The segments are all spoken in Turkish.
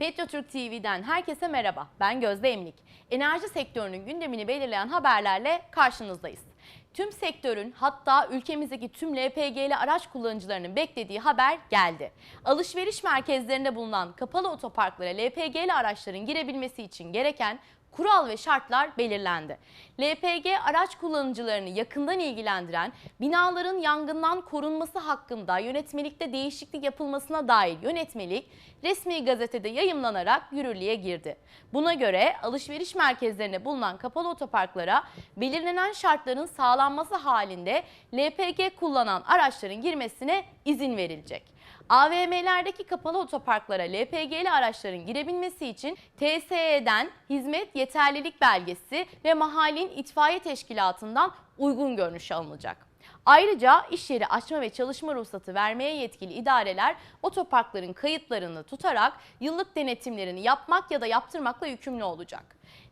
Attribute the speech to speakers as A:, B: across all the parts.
A: Medyatürk TV'den herkese merhaba. Ben Gözde Emlik. Enerji sektörünün gündemini belirleyen haberlerle karşınızdayız. Tüm sektörün hatta ülkemizdeki tüm LPG'li araç kullanıcılarının beklediği haber geldi. Alışveriş merkezlerinde bulunan kapalı otoparklara LPG'li araçların girebilmesi için gereken kural ve şartlar belirlendi. LPG araç kullanıcılarını yakından ilgilendiren binaların yangından korunması hakkında yönetmelikte değişiklik yapılmasına dair yönetmelik resmi gazetede yayımlanarak yürürlüğe girdi. Buna göre alışveriş merkezlerinde bulunan kapalı otoparklara belirlenen şartların sağlanması halinde LPG kullanan araçların girmesine izin verilecek. AVM'lerdeki kapalı otoparklara LPG'li araçların girebilmesi için TSE'den hizmet yeterlilik belgesi ve mahallenin itfaiye teşkilatından uygun görünüş alınacak. Ayrıca iş yeri açma ve çalışma ruhsatı vermeye yetkili idareler otoparkların kayıtlarını tutarak yıllık denetimlerini yapmak ya da yaptırmakla yükümlü olacak.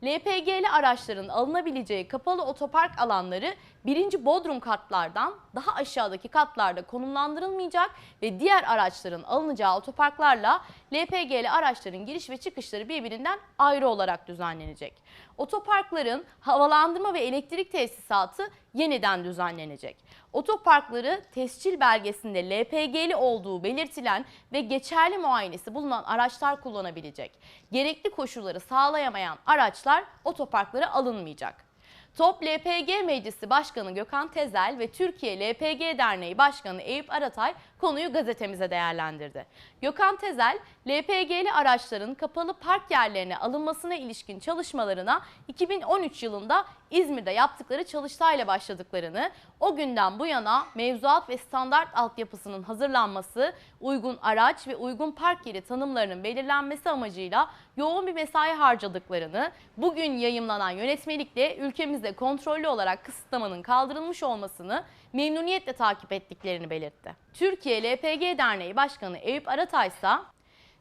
A: LPG'li araçların alınabileceği kapalı otopark alanları birinci bodrum katlardan daha aşağıdaki katlarda konumlandırılmayacak ve diğer araçların alınacağı otoparklarla LPG'li araçların giriş ve çıkışları birbirinden ayrı olarak düzenlenecek. Otoparkların havalandırma ve elektrik tesisatı yeniden düzenlenecek. Otoparkları tescil belgesinde LPG'li olduğu belirtilen ve geçerli muayenesi bulunan araçlar kullanabilecek. Gerekli koşulları sağlayamayan araçlar otoparklara alınmayacak. TOP LPG Meclisi Başkanı Gökhan Tezel ve Türkiye LPG Derneği Başkanı Eyüp Aratay konuyu gazetemize değerlendirdi. Gökhan Tezel, LPG'li araçların kapalı park yerlerine alınmasına ilişkin çalışmalarına 2013 yılında İzmir'de yaptıkları çalıştayla başladıklarını, o günden bu yana mevzuat ve standart altyapısının hazırlanması, uygun araç ve uygun park yeri tanımlarının belirlenmesi amacıyla yoğun bir mesai harcadıklarını, bugün yayımlanan yönetmelikle ülkemizde kontrollü olarak kısıtlamanın kaldırılmış olmasını memnuniyetle takip ettiklerini belirtti. Türkiye LPG Derneği Başkanı Eyüp Aratay ise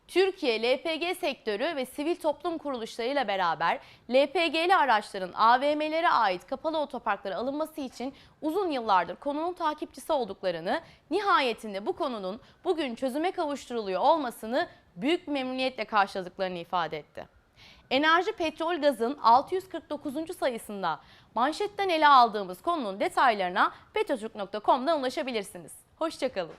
A: Türkiye LPG sektörü ve sivil toplum kuruluşlarıyla beraber LPG'li araçların AVM'lere ait kapalı otoparklara alınması için uzun yıllardır konunun takipçisi olduklarını, nihayetinde bu konunun bugün çözüme kavuşturuluyor olmasını büyük memnuniyetle karşıladıklarını ifade etti. Enerji Petrol Gaz'ın 649. sayısında manşetten ele aldığımız konunun detaylarına petrotürk.com'dan ulaşabilirsiniz. Hoşçakalın.